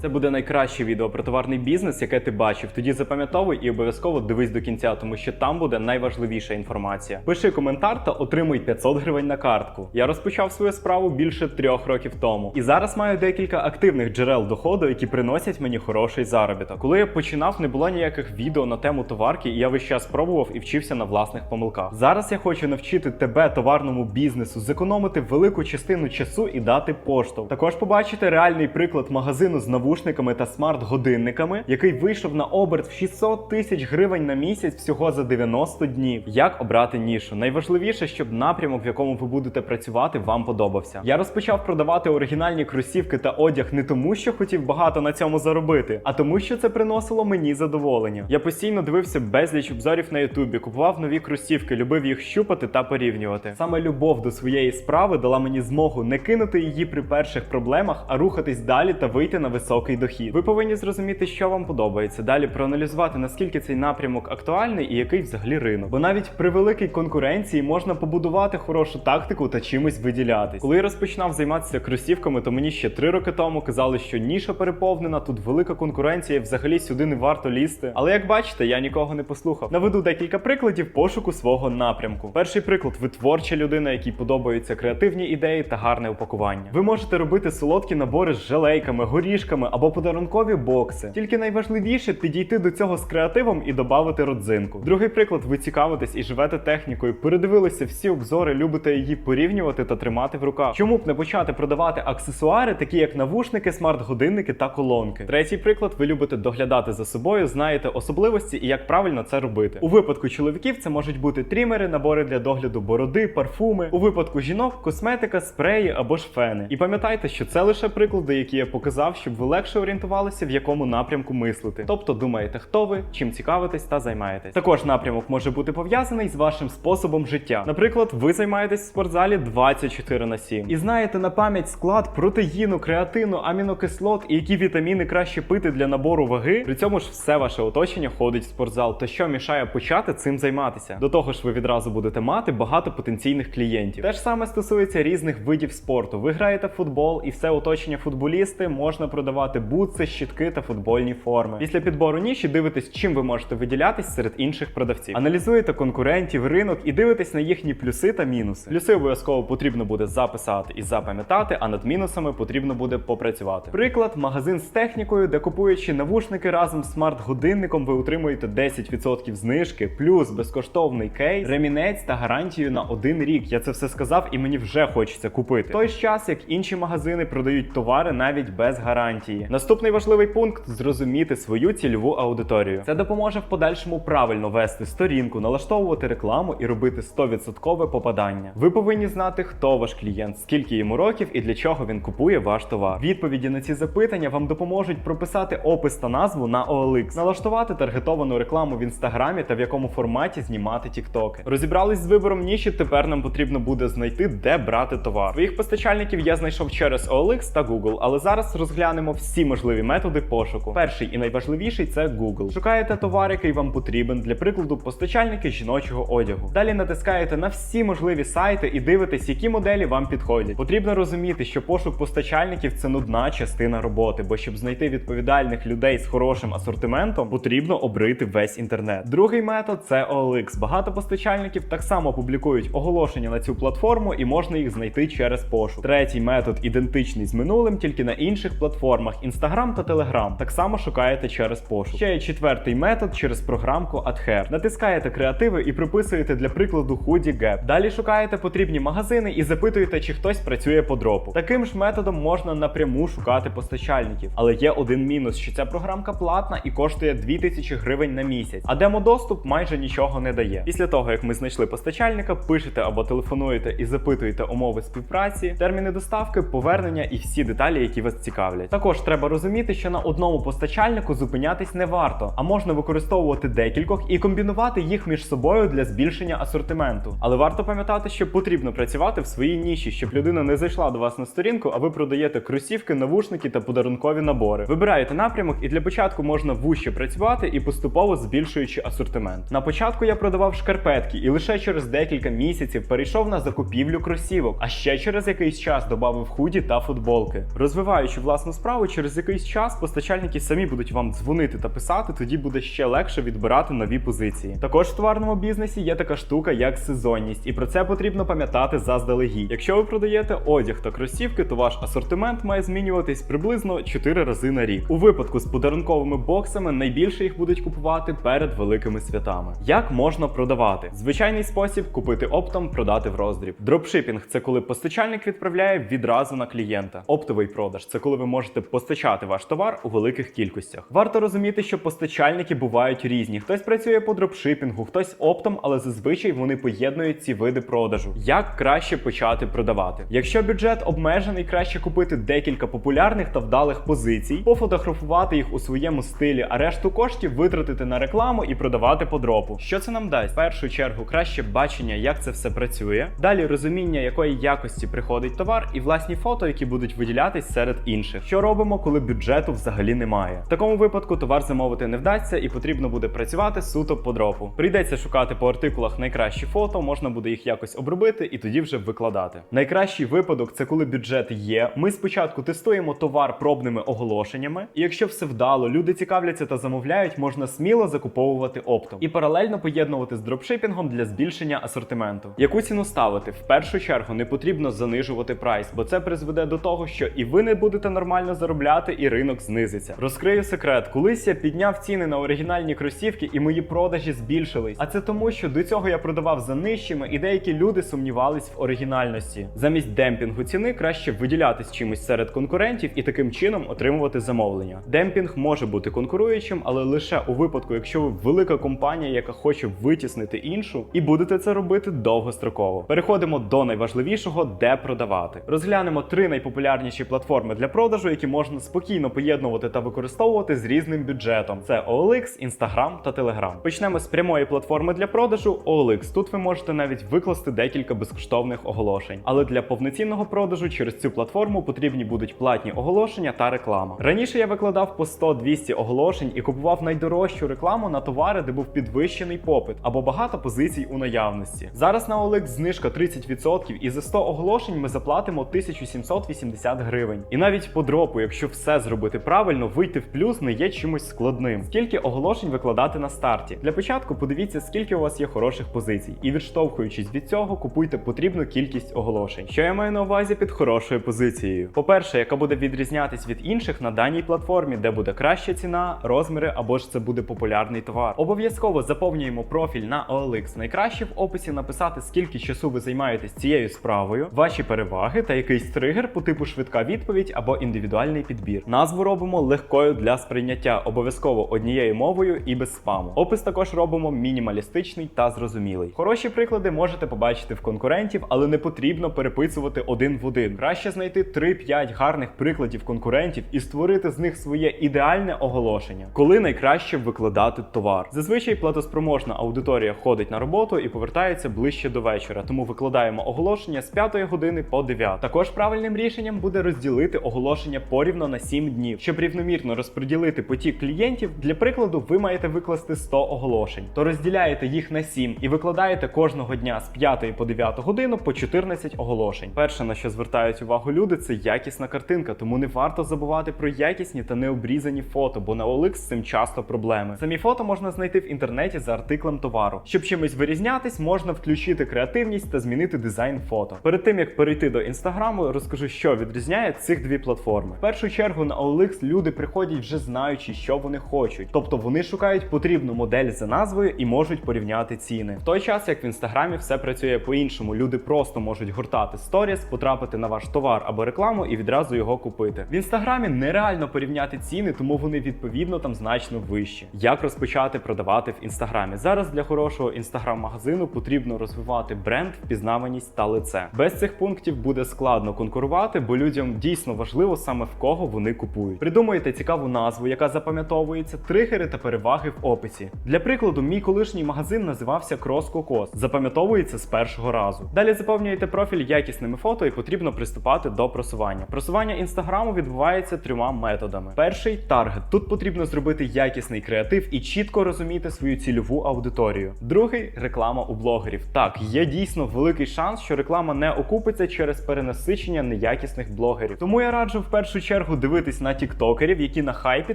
Це буде найкраще відео про товарний бізнес, яке ти бачив. Тоді запам'ятовуй і обов'язково дивись до кінця, тому що там буде найважливіша інформація. Пиши коментар та отримуй 500 гривень на картку. Я розпочав свою справу більше трьох років тому, і зараз маю декілька активних джерел доходу, які приносять мені хороший заробіток. Коли я починав, не було ніяких відео на тему товарки, і я весь час пробував і вчився на власних помилках. Зараз я хочу навчити тебе товарному бізнесу, зекономити велику частину часу і дати поштовх. Також побачите реальний приклад магазину з навушниками та смарт-годинниками, який вийшов на оберт в 600 тисяч гривень на місяць всього за 90 днів. Як обрати нішу? Найважливіше, щоб напрямок, в якому ви будете працювати, вам подобався. Я розпочав продавати оригінальні кросівки та одяг не тому, що хотів багато на цьому заробити, а тому, що це приносило мені задоволення. Я постійно дивився безліч обзорів на Ютубі, купував нові кросівки, любив їх щупати та порівнювати. Саме любов до своєї справи дала мені змогу не кинути її при перших проблемах, а рухатись далі та вийти на високий дохід. Ви повинні зрозуміти, що вам подобається. Далі проаналізувати, наскільки цей напрямок актуальний і який взагалі ринок. Бо навіть при великій конкуренції можна побудувати хорошу тактику та чимось виділятись. Коли я розпочинав займатися кросівками, то мені ще три роки тому казали, що ніша переповнена, тут велика конкуренція, і взагалі сюди не варто лізти. Але як бачите, я нікого не послухав. Наведу декілька прикладів пошуку свого напрямку. Перший приклад ви творча людина, якій подобаються креативні ідеї та гарне упакування. Ви можете робити солодкі набори з желейками, горішками або подарункові бокси. Тільки найважливіше підійти до цього з креативом і додати родзинку. Другий приклад, ви цікавитесь і живете технікою, передивилися всі обзори, любите її порівнювати та тримати в руках. Чому б не почати продавати аксесуари, такі як навушники, смарт-годинники та колонки? Третій приклад, ви любите доглядати за собою, знаєте особливості і як правильно це робити. У випадку чоловіків це можуть бути трімери, набори для догляду бороди, парфуми. У випадку жінок косметика, спреї або ж фени. І пам'ятайте, що це лише приклади, які я показав, щоб ви легше орієнтувалися, в якому напрямку мислити. Тобто думаєте, хто ви, чим цікавитесь та займаєтесь. Також напрямок може бути пов'язаний з вашим способом життя. Наприклад, ви займаєтесь в спортзалі 24 на 7 і знаєте на пам'ять склад протеїну, креатину, амінокислот і які вітаміни краще пити для набору ваги. При цьому ж все ваше оточення ходить в спортзал. То що мішає почати цим займатися? До того ж, ви відразу будете мати багато потенційних клієнтів. Те ж саме стосується різних видів спорту. Ви граєте в футбол і все оточення футболісти можна продавати бутси, щітки та футбольні форми. Після підбору ніші дивитесь, чим ви можете виділятись серед інших продавців. Аналізуєте конкурентів, ринок і дивитесь на їхні плюси та мінуси. Плюси обов'язково потрібно буде записати і запам'ятати, а над мінусами потрібно буде попрацювати. Приклад, магазин з технікою, де купуючи навушники разом з смарт-годинником, ви отримуєте 10% знижки, плюс безкоштовний кейс, ремінець та гарантію на один рік. Я це все сказав, і мені вже хочеться купити. В той час, як інші магазини продають товари навіть без гарантії. Наступний важливий пункт зрозуміти свою цільову аудиторію. Це допоможе в подальшому правильно вести сторінку, налаштовувати рекламу і робити 100% попадання. Ви повинні знати, хто ваш клієнт, скільки йому років і для чого він купує ваш товар. Відповіді на ці запитання вам допоможуть прописати опис та назву на OLX, налаштувати таргетовану рекламу в інстаграмі та в якому форматі знімати тіктоки. Розібрались з вибором ніші. Тепер нам потрібно буде знайти, де брати товар. Своїх постачальників я знайшов через OLX та Google, але зараз розглянемо всі можливі методи пошуку. Перший і найважливіший це Google. Шукаєте товар, який вам потрібен, для прикладу, постачальники жіночого одягу. Далі натискаєте на всі можливі сайти і дивитесь, які моделі вам підходять. Потрібно розуміти, що пошук постачальників це нудна частина роботи, бо щоб знайти відповідальних людей з хорошим асортиментом, потрібно обрити весь інтернет. Другий метод це OLX. Багато постачальників так само публікують оголошення на цю платформу і можна їх знайти через пошук. Третій метод ідентичний з минулим, тільки на інших платформах Instagram та Telegram. Так само шукаєте через пошук. Ще є четвертий метод через програмку AdHair. Натискаєте креативи і приписуєте для прикладу Hoodie Gap. Далі шукаєте потрібні магазини і запитуєте, чи хтось працює по дропу. Таким ж методом можна напряму шукати постачальників. Але є один мінус, що ця програмка платна і коштує 2000 гривень на місяць, а демодоступ майже нічого не дає. Після того, як ми знайшли постачальника, пишете або телефонуєте і запитуєте умови співпраці, терміни доставки, повернення і всі деталі, які вас цікавлять. Також треба розуміти, що на одному постачальнику зупинятись не варто, а можна використовувати декількох і комбінувати їх між собою для збільшення асортименту. Але варто пам'ятати, що потрібно працювати в своїй ніші, щоб людина не зайшла до вас на сторінку, а ви продаєте кросівки, навушники та подарункові набори. Вибираєте напрямок, і для початку можна вуще працювати і поступово збільшуючи асортимент. На початку я продавав шкарпетки і лише через декілька місяців перейшов на закупівлю кросівок, а ще через якийсь час додав худі та футболки. Розвиваючи власну справу, через якийсь час постачальники самі будуть вам дзвонити та писати, тоді буде ще легше відбирати нові позиції. Також в товарному бізнесі є така штука, як сезонність, і про це потрібно пам'ятати заздалегідь. Якщо ви продаєте одяг та кросівки, то ваш асортимент має змінюватись приблизно 4 рази на рік. У випадку з подарунковими боксами найбільше їх будуть купувати перед великими святами. Як можна продавати? Звичайний спосіб купити оптом, продати в роздріб. Дропшипінг це коли постачальник відправляє відразу на клієнта. Оптовий продаж це коли ви можете постачати ваш товар у великих кількостях. Варто розуміти, що постачальники бувають різні. Хтось працює по дропшипінгу, хтось оптом, але зазвичай вони поєднують ці види продажу. Як краще почати продавати? Якщо бюджет обмежений, краще купити декілька популярних та вдалих позицій, пофотографувати їх у своєму стилі, а решту коштів витратити на рекламу і продавати по дропу. Що це нам дасть? В першу чергу краще бачення, як це все працює. Далі розуміння, якої якості приходить товар, і власні фото, які будуть виділятись серед інших. Що робимо, коли бюджету взагалі немає? В такому випадку товар замовити не вдасться, і потрібно буде працювати суто по дропу. Прийдеться шукати по артикулах найкращі фото, можна буде їх якось обробити і тоді вже викладати. Найкращий випадок це коли бюджет є. Ми спочатку тестуємо товар пробними оголошеннями, і якщо все вдало, люди цікавляться та замовляють, можна сміло закуповувати оптом і паралельно поєднувати з дропшипінгом для збільшення асортименту. Яку ціну ставити? В першу чергу не потрібно занижувати прайс, бо це призведе до того, що і ви не будете нормально заробляти, і ринок знизиться. Розкрию секрет, колись я підняв ціни на оригінальні кросівки, і мої продажі збільшились. А це тому, що до цього я продавав за нижчими, і деякі люди сумнівались в оригінальності. Замість демпінгу ціни краще виділятись чимось серед конкурентів і таким чином отримувати замовлення. Демпінг може бути конкуруючим, але лише у випадку, якщо ви велика компанія, яка хоче витіснити іншу, і будете це робити довгостроково. Переходимо до найважливішого, де продавати. Розглянемо три найпопулярніші платформи для продажу, які можна спокійно поєднувати та використовувати з різним бюджетом. Це OLX, Instagram та Telegram. Почнемо з прямої платформи для продажу OLX. Тут ви можете навіть викласти декілька безкоштовних оголошень. Але для повноцінного продажу через цю платформу потрібні будуть платні оголошення та реклама. Раніше я викладав по 100-200 оголошень і купував найдорожчу рекламу на товари, де був підвищений попит або багато позицій у наявності. Зараз на OLX знижка 30% і за 100 оголошень ми заплатимо 1780 гривень. І навіть по дропу, якщо все зробити правильно, вийти в плюс не є чимось складним. Скільки оголошень викладати на старті? Для початку подивіться, скільки у вас є хороших позицій, і відштовхуючись від цього, купуйте потрібну кількість оголошень. Що я маю на увазі під хорошою позицією? По-перше, яка буде відрізнятись від інших на даній платформі, де буде краща ціна, розміри або ж це буде популярний товар. Обов'язково заповнюємо профіль на OLX. Найкраще в описі написати, скільки часу ви займаєтесь цією справою, ваші переваги та якийсь тригер по типу швидка відповідь або індивідуальний підбір. Назву робимо легкою для сприйняття, обов'язково однією мовою і без спаму. Опис також робимо мінімалістичний та зрозумілий. Хороші приклади можете побачити в конкурентів, але не потрібно переписувати один в один. Краще знайти 3-5 гарних прикладів конкурентів і створити з них своє ідеальне оголошення. Коли найкраще викладати товар. Зазвичай платоспроможна аудиторія ходить на роботу і повертається ближче до вечора, тому викладаємо оголошення з 5 години по 9. Також правильним рішенням буде розділити оголошення порівно на 7 днів, щоб рівномірно розподілити потік клієнтів. Для прикладу, ви маєте викласти 100 оголошень, то розділяєте їх на 7 і викладаєте кожного дня з 5 по 9 годину по 14 оголошень. Перше на що звертають увагу люди, це якісна картинка, тому не варто забувати про якісні та необрізані фото, бо на OLX з цим часто проблеми. Самі фото можна знайти в інтернеті за артиклем товару. Щоб чимось вирізнятись, можна включити креативність та змінити дизайн фото. Перед тим як перейти до інстаграму, розкажу, що відрізняє цих дві платформи. Першу чергу на OLX люди приходять вже знаючи, що вони хочуть, тобто вони шукають потрібну модель за назвою і можуть порівняти ціни. В той час, як в інстаграмі, все працює по-іншому. Люди просто можуть гуртати сторіс, потрапити на ваш товар або рекламу і відразу його купити. В інстаграмі нереально порівняти ціни, тому вони відповідно там значно вищі. Як розпочати продавати в інстаграмі? Зараз для хорошого інстаграм-магазину потрібно розвивати бренд, впізнаваність та лице. Без цих пунктів буде складно конкурувати, бо людям дійсно важливо саме в кого вони купують. Придумайте цікаву назву, яка запам'ятовується, тригери та переваги в описі. Для прикладу, мій колишній магазин називався Крос Кокос. Запам'ятовується з першого разу. Далі заповнюєте профіль якісними фото і потрібно приступати до просування. Просування інстаграму відбувається трьома методами. Перший таргет. Тут потрібно зробити якісний креатив і чітко розуміти свою цільову аудиторію. Другий реклама у блогерів. Так, є дійсно великий шанс, що реклама не окупиться через перенасичення неякісних блогерів. Тому я раджу в першу чергу чергу дивитись на тіктокерів, які на хайпі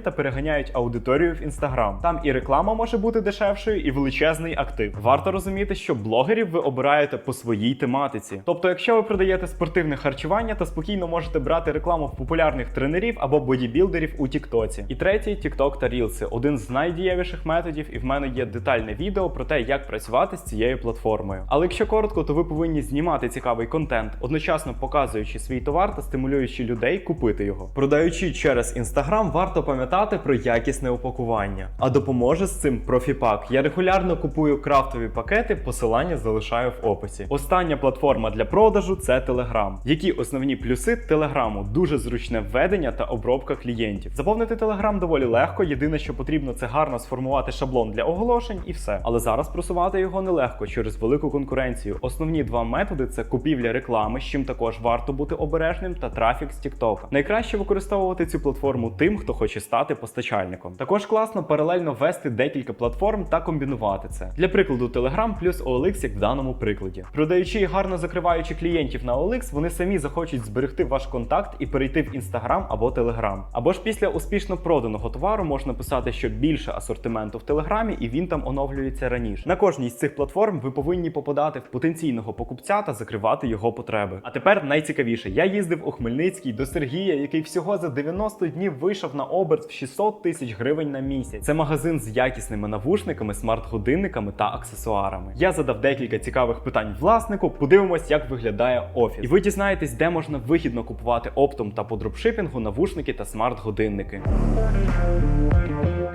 та переганяють аудиторію в інстаграм. Там і реклама може бути дешевшою, і величезний актив. Варто розуміти, що блогерів ви обираєте по своїй тематиці. Тобто, якщо ви продаєте спортивне харчування, то спокійно можете брати рекламу в популярних тренерів або бодібілдерів у Тіктоці. І третій TikTok та Рілси один з найдієвіших методів, і в мене є детальне відео про те, як працювати з цією платформою. Але якщо коротко, то ви повинні знімати цікавий контент, одночасно показуючи свій товар та стимулюючи людей купити його. Продаючи через інстаграм, варто пам'ятати про якісне упакування. А допоможе з цим профіпак. Я регулярно купую крафтові пакети, посилання залишаю в описі. Остання платформа для продажу це Telegram. Які основні плюси Телеграму? Дуже зручне введення та обробка клієнтів. Заповнити Telegram доволі легко. Єдине, що потрібно, це гарно сформувати шаблон для оголошень і все. Але зараз просувати його нелегко через велику конкуренцію. Основні два методи це купівля реклами, з чим також варто бути обережним, та трафік з TikTok. Найкраще використовувати цю платформу тим, хто хоче стати постачальником. Також класно паралельно вести декілька платформ та комбінувати це. Для прикладу, Telegram плюс OLX, як в даному прикладі. Продаючи і гарно закриваючи клієнтів на OLX, вони самі захочуть зберегти ваш контакт і перейти в Instagram або Telegram. Або ж після успішно проданого товару можна писати, що більше асортименту в Телеграмі, і він там оновлюється раніше. На кожній з цих платформ ви повинні попадати в потенційного покупця та закривати його потреби. А тепер найцікавіше: я їздив у Хмельницький до Сергія, який всього за 90 днів вийшов на оберт в 600 тисяч гривень на місяць. Це магазин з якісними навушниками, смарт-годинниками та аксесуарами. Я задав декілька цікавих питань власнику. Подивимось, як виглядає офіс. І ви дізнаєтесь, де можна вигідно купувати оптом та по дропшипінгу навушники та смарт-годинники.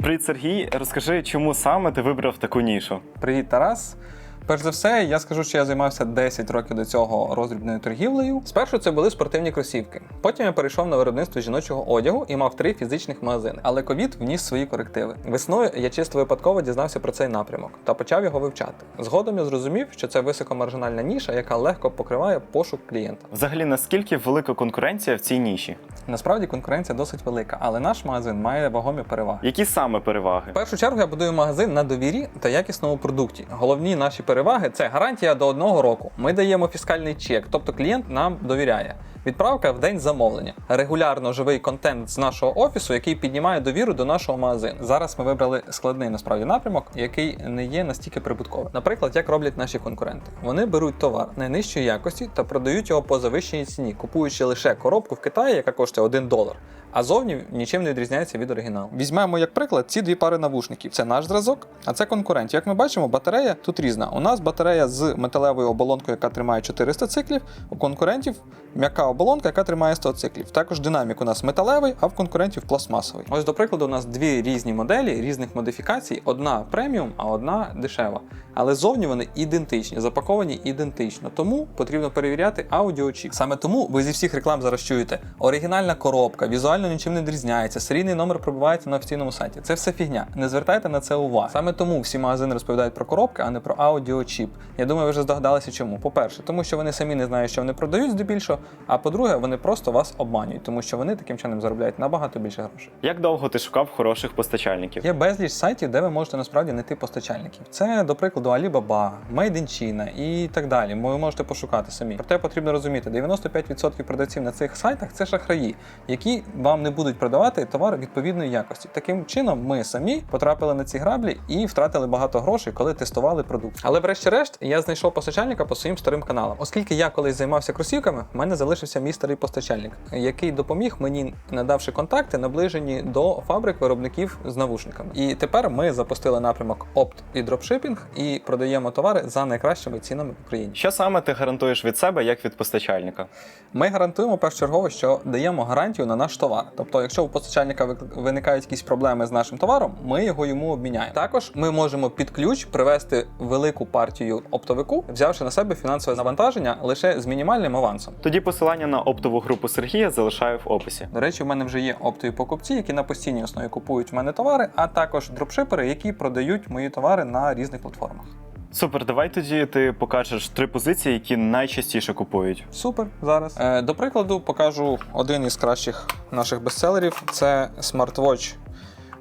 Привіт, Сергій. Розкажи, чому саме ти вибрав таку нішу? Привіт, Тарас. Перш за все, я скажу, що я займався 10 років до цього роздрібною торгівлею. Спершу це були спортивні кросівки. Потім я перейшов на виробництво жіночого одягу і мав три фізичних магазини. Але ковід вніс свої корективи. Весною я чисто випадково дізнався про цей напрямок та почав його вивчати. Згодом я зрозумів, що це високомаржинальна ніша, яка легко покриває пошук клієнта. Взагалі, наскільки велика конкуренція в цій ніші? Насправді конкуренція досить велика, але наш магазин має вагомі переваги. Які саме переваги? В першу чергу я будую магазин на довірі та якісному продукті. Головні наші переваги це гарантія до одного року. Ми даємо фіскальний чек, тобто клієнт нам довіряє. Відправка в день замовлення. Регулярно живий контент з нашого офісу, який піднімає довіру до нашого магазину. Зараз ми вибрали складний насправді напрямок, який не є настільки прибутковим. Наприклад, як роблять наші конкуренти. Вони беруть товар найнижчої якості та продають його по завищеній ціні, купуючи лише коробку в Китаї, яка коштує 1 долар. А зовні нічим не відрізняється від оригіналу. Візьмемо як приклад ці дві пари навушників. Це наш зразок, а це конкурент. Як ми бачимо, батарея тут різна. У нас батарея з металевою оболонкою, яка тримає 400 циклів. У конкурентів м'яка оболонка, яка тримає 100 циклів. Також динамік у нас металевий, а в конкурентів пластмасовий. Ось, до прикладу, у нас дві різні моделі різних модифікацій: одна преміум, а одна дешева. Але зовні вони ідентичні, запаковані ідентично. Тому потрібно перевіряти аудіочіп. Саме тому ви зі всіх реклам зараз чуєте оригінальна коробка, візуально нічим не відрізняється, серійний номер пробивається на офіційному сайті. Це все фігня. Не звертайте на це увагу. Саме тому всі магазини розповідають про коробки, а не про аудіочіп. Я думаю, ви вже здогадалися, чому. По-перше, тому що вони самі не знають, що вони продають здебільшого. А по-друге, вони просто вас обманюють, тому що вони таким чином заробляють набагато більше грошей. Як довго ти шукав хороших постачальників? Є безліч сайтів, де ви можете насправді знайти постачальників. Це, до прикладу, Alibaba, Made in China і так далі. Ви можете пошукати самі. Проте потрібно розуміти, 95% продавців на цих сайтах це шахраї, які вам не будуть продавати товар відповідної якості. Таким чином, ми самі потрапили на ці граблі і втратили багато грошей, коли тестували продукт. Але врешті-решт я знайшов постачальника по своїм старим каналам. Оскільки я колись займався кросівками, в мене залишився мій старий постачальник, який допоміг мені, надавши контакти, наближені до фабрик виробників з навушниками. І тепер ми запустили напрямок опт і дропшипінг і продаємо товари за найкращими цінами в Україні. Що саме ти гарантуєш від себе як від постачальника? Ми гарантуємо першочергово, що даємо гарантію на наш товар. Тобто, якщо у постачальника виникають якісь проблеми з нашим товаром, ми його йому обміняємо. Також ми можемо під ключ привести велику партію оптовику, взявши на себе фінансове навантаження лише з мінімальним авансом. Тоді посилання на оптову групу Сергія залишаю в описі. До речі, в мене вже є оптові покупці, які на постійній основі купують в мене товари, а також дропшипери, які продають мої товари на різних платформах. Супер, давай тоді ти покажеш три позиції, які найчастіше купують. Супер, зараз. Е, до прикладу, покажу один із кращих наших бестселерів. Це смарт-вотч,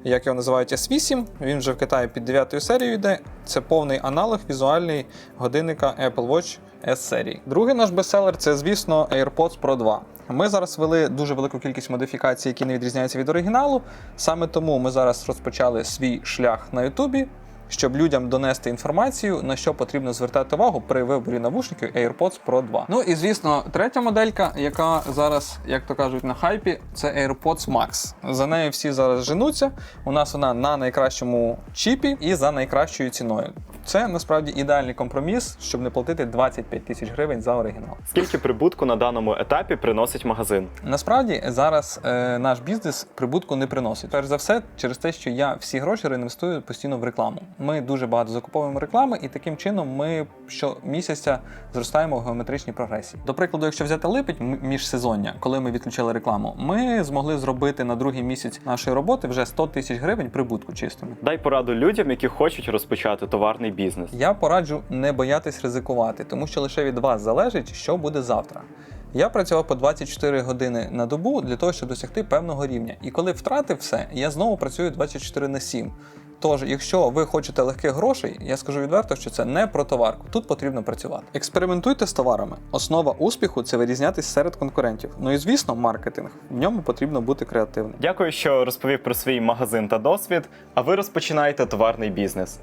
як його називають S8. Він вже в Китаї під 9 серією йде. Це повний аналог візуальний годинника Apple Watch S серії. Другий наш бестселер це, звісно, AirPods Pro 2. Ми зараз ввели дуже велику кількість модифікацій, які не відрізняються від оригіналу. Саме тому ми зараз розпочали свій шлях на Ютубі, щоб людям донести інформацію, на що потрібно звертати увагу при виборі навушників AirPods Pro 2. Ну і звісно, третя моделька, яка зараз, як то кажуть, на хайпі, це AirPods Max. За нею всі зараз женуться. У нас вона на найкращому чіпі і за найкращою ціною. Це насправді ідеальний компроміс, щоб не платити 25 тисяч гривень за оригінал. Скільки прибутку на даному етапі приносить магазин? Насправді зараз е, наш бізнес прибутку не приносить. Перш за все, через те, що я всі гроші реінвестую постійно в рекламу. Ми дуже багато закуповуємо реклами, і таким чином ми щомісяця зростаємо в геометричній прогресії. До прикладу, якщо взяти липень міжсезоння, коли ми відключили рекламу, ми змогли зробити на другий місяць нашої роботи вже 100 тисяч гривень прибутку чистими. Дай пораду людям, які хочуть розпочати товарний бізнес. Я пораджу не боятись ризикувати, тому що лише від вас залежить, що буде завтра. Я працював по 24 години на добу для того, щоб досягти певного рівня. І коли втратив все, я знову працюю 24 на 7. Тож, якщо ви хочете легких грошей, я скажу відверто, що це не про товарку. Тут потрібно працювати. Експериментуйте з товарами. Основа успіху це вирізнятись серед конкурентів. Ну і звісно, маркетинг. В ньому потрібно бути креативним. Дякую, що розповів про свій магазин та досвід. А ви розпочинаєте товарний бізнес.